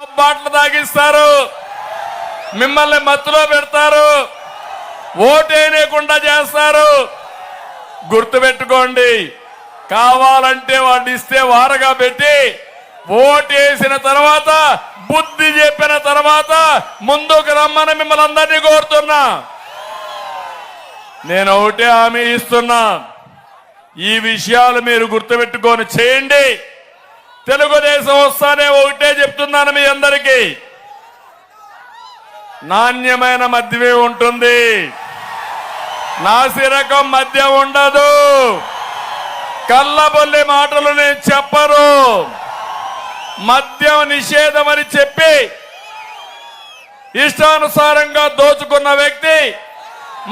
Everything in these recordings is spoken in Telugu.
బాటలు తాగిస్తారు. మిమ్మల్ని మత్తులో పెడతారు. ఓటేయకుండా చేస్తారు. గుర్తుపెట్టుకోండి కావాలంటే వాడిని ఇస్తే వారగా పెట్టి ఓటేసిన తర్వాత బుద్ధి చెప్పిన తర్వాత ముందుకు రమ్మని మిమ్మల్ని అందరినీ కోరుతున్నా. నేను ఒకటే హామీ ఇస్తున్నా. ఈ విషయాలు మీరు గుర్తుపెట్టుకొని చేయండి. తెలుగుదేశం వస్తానే ఒకటే చెప్తున్నాను మీ అందరికీ. నాణ్యమైన మద్యమే ఉంటుంది. నాసి రకం మద్యం ఉండదు. కళ్ళబొల్లి మాటలు నేను చెప్పరు. మద్యం నిషేధం అని చెప్పి ఇష్టానుసారంగా దోచుకున్న వ్యక్తి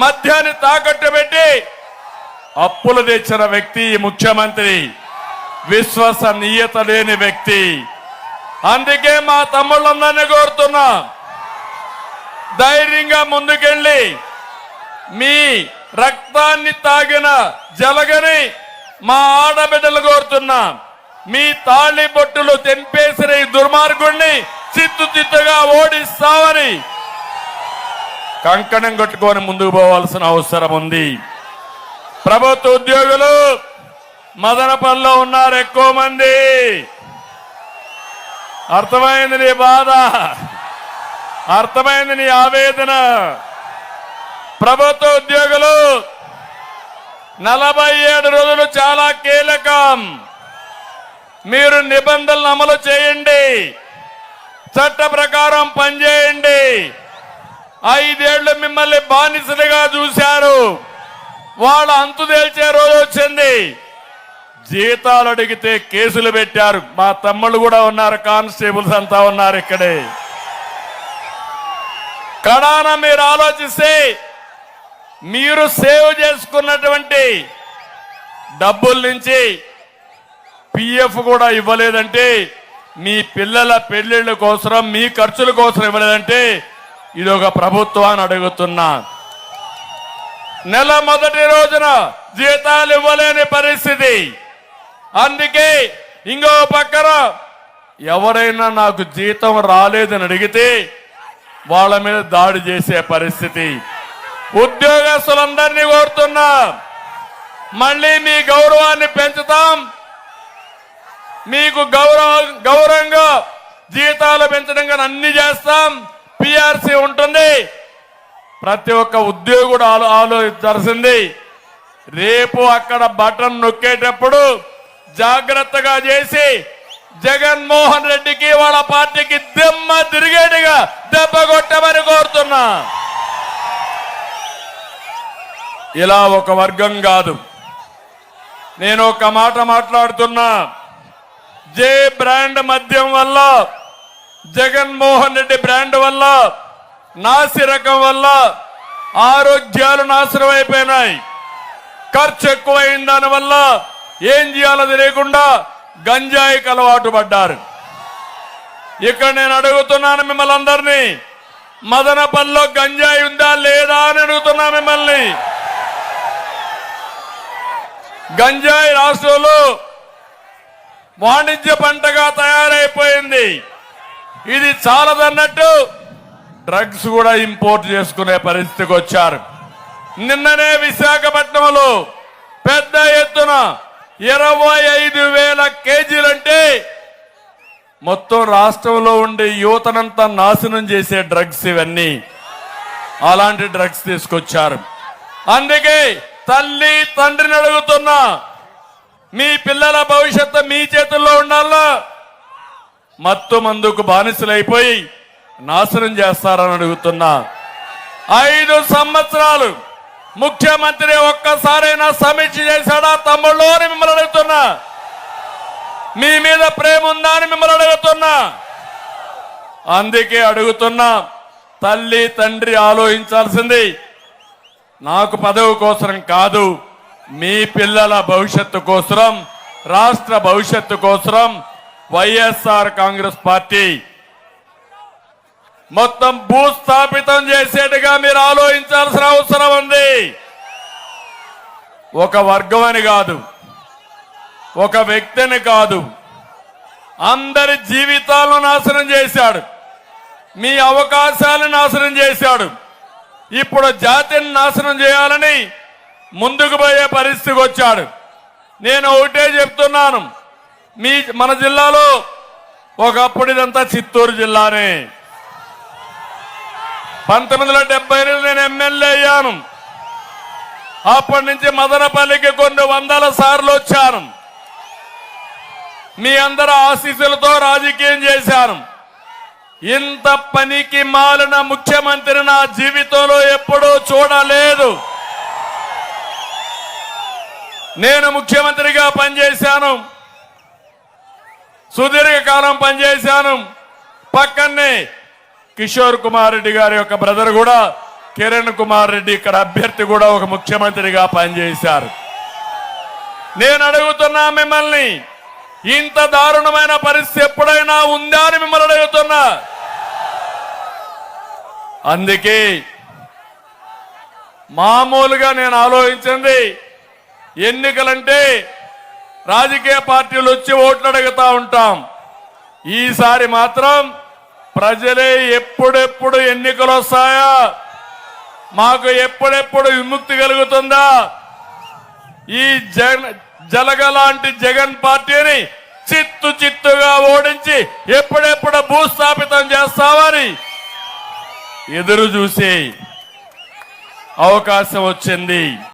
మద్యాన్ని తాకట్టు పెట్టి అప్పులు తెచ్చిన వ్యక్తి ముఖ్యమంత్రి. విశ్వసనీయత లేని వ్యక్తి. అందుకే మా తమ్ముళ్ళందరినీ కోరుతున్నా ధైర్యంగా ముందుకెళ్ళి మీ రక్తాన్ని తాగిన జలగని మా ఆడబిడ్డలు కోరుతున్నా. మీ తాళి బొట్టులు తెంపేసిన ఈ దుర్మార్గుణ్ణి చిత్తుచిత్తుగా ఓడిస్తామని కంకణం కట్టుకొని ముందుకు పోవాల్సిన అవసరం ఉంది. ప్రభుత్వ ఉద్యోగులు మదనపల్లిలో ఉన్నారు ఎక్కువ మంది. అర్థమైంది నీ బాధ? అర్థమైంది నీ ఆవేదన? ప్రభుత్వ ఉద్యోగులు నలభై ఏడు రోజులు చాలా కీలకం. మీరు నిబంధనలు అమలు చేయండి. చట్ట ప్రకారం పనిచేయండి. ఐదేళ్ళు మిమ్మల్ని బానిసలుగా చూశారు. వాళ్ళ అంతు తేల్చే రోజు వచ్చింది. జీతాలు అడిగితే కేసులు పెట్టారు. మా తమ్ముళ్ళు కూడా ఉన్నారు కానిస్టేబుల్స్ అంతా ఉన్నారు ఇక్కడే. కడాన మీరు ఆలోచిస్తే మీరు సేవ్ చేసుకున్నటువంటి డబ్బుల నుంచి పిఎఫ్ కూడా ఇవ్వలేదంటే మీ పిల్లల పెళ్ళిళ్ళ కోసం మీ ఖర్చుల కోసం ఇవ్వలేదంటే ఇది ఒక ప్రభుత్వాన్ని అడుగుతున్నా. నెల మొదటి రోజున జీతాలు ఇవ్వలేని పరిస్థితి. అందుకే ఇంకో పక్కన ఎవరైనా నాకు జీతం రాలేదని అడిగితే వాళ్ళ మీద దాడి చేసే పరిస్థితి. ఉద్యోగస్తులందరినీ కోరుతున్నా. మళ్ళీ మీ గౌరవాన్ని పెంచుతాం. మీకు గౌరవ గౌరవంగా జీతాలు పెంచడం కానీ అన్ని చేస్తాం. పిఆర్సీ ఉంటుంది. ప్రతి ఒక్క ఉద్యోగుడు ఆలో ఆలోచించాల్సింది రేపు అక్కడ బటన్ నొక్కేటప్పుడు జాగ్రత్తగా చేసి జగన్మోహన్ రెడ్డికి వాళ్ళ పార్టీకి దిమ్మ తిరిగేట్టుగా దెబ్బ కొట్టమని కోరుతున్నా. ఇలా ఒక వర్గం కాదు. నేను ఒక మాట మాట్లాడుతున్నా. జే బ్రాండ్ మద్యం వల్ల జగన్మోహన్ రెడ్డి బ్రాండ్ వల్ల నాసి రకం వల్ల ఆరోగ్యాలు నాశనం అయిపోయినాయి ఖర్చు ఎక్కువైన దానివల్ల ఏం చేయాలో తెలియకుండా గంజాయికి అలవాటు పడ్డారు. ఇక్కడ నేను అడుగుతున్నాను మిమ్మల్ని అందరినీ మదనపల్లిలో గంజాయి ఉందా లేదా అని అడుగుతున్నా మిమ్మల్ని. గంజాయి రాష్ట్రంలో వాణిజ్య పంటగా తయారైపోయింది. ఇది చాలదన్నట్టు డ్రగ్స్ కూడా ఇంపోర్ట్ చేసుకునే పరిస్థితికి వచ్చారు. నిన్ననే విశాఖపట్నంలో పెద్ద ఎత్తున ఇరవై ఐదు వేల కేజీలంటే మొత్తం రాష్ట్రంలో ఉండే యువతనంతా నాశనం చేసే డ్రగ్స్ ఇవన్నీ. అలాంటి డ్రగ్స్ తీసుకొచ్చారు. అందుకే తల్లి తండ్రిని అడుగుతున్నా మీ పిల్లల భవిష్యత్తు మీ చేతుల్లో ఉండాలా? మత్తు మందుకు బానిసలైపోయి నాశనం చేస్తారని అడుగుతున్నా. ఐదు సంవత్సరాలు ముఖ్యమంత్రి ఒక్కసారైనా సమీక్ష చేశాడా? తమ్ముళ్ళు అని మిమ్మల్ని అడుగుతున్నా. మీ మీద ప్రేమ ఉందా అని మిమ్మల్ని అడుగుతున్నా. అందుకే అడుగుతున్నా తల్లి తండ్రి ఆలోచించాల్సింది. నాకు పదవి కోసం కాదు మీ పిల్లల భవిష్యత్తు కోసం రాష్ట్ర భవిష్యత్తు కోసం వైఎస్ఆర్ కాంగ్రెస్ పార్టీ మొత్తం భూస్థాపితం చేసేట్టుగా మీరు ఆలోచించాల్సిన అవసరం ఉంది. ఒక వర్గం అని కాదు ఒక వ్యక్తిని కాదు. అందరి జీవితాలను నాశనం చేశాడు. మీ అవకాశాలను నాశనం చేశాడు. ఇప్పుడు జాతిని నాశనం చేయాలని ముందుకు పోయే పరిస్థితికి వచ్చాడు. నేను ఒకటే చెప్తున్నాను. మీ మన జిల్లాలో ఒకప్పుడు ఇదంతా చిత్తూరు జిల్లానే. పంతొమ్మిది వందల డెబ్బై ఎనిమిది నేను ఎమ్మెల్యే అయ్యాను. అప్పటి నుంచి మదనపల్లికి కొన్ని వందల సార్లు వచ్చాను. మీ అందరి ఆశీస్సులతో రాజకీయం చేశాను. ఇంత పనికి మాలిన ముఖ్యమంత్రి నా జీవితంలో ఎప్పుడూ చూడలేదు. నేను ముఖ్యమంత్రిగా పనిచేశాను. సుదీర్ఘకాలం పనిచేశాను. పక్కనే కిషోర్ కుమార్ రెడ్డి గారి యొక్క బ్రదర్ కూడా కిరణ్ కుమార్ రెడ్డి ఇక్కడ అభ్యర్థి కూడా ఒక ముఖ్యమంత్రిగా పనిచేశారు. నేను అడుగుతున్నా మిమ్మల్ని ఇంత దారుణమైన పరిస్థితి ఎప్పుడైనా ఉందా అని మిమ్మల్ని అడుగుతున్నా. అందుకే మామూలుగా నేను ఆలోచించింది ఎన్నికలంటే రాజకీయ పార్టీలు వచ్చి ఓట్లు అడుగుతా ఉంటాం. ఈసారి మాత్రం ప్రజలే ఎప్పుడెప్పుడు ఎన్నికలు వస్తాయా? మాకు ఎప్పుడెప్పుడు విముక్తి కలుగుతుందా? ఈ జగన్ జలగలాంటి జగన్ పార్టీని చిత్తు చిత్తుగా ఓడించి ఎప్పుడెప్పుడు భూస్థాపితం చేస్తామని ఎదురు చూసే అవకాశం వచ్చింది.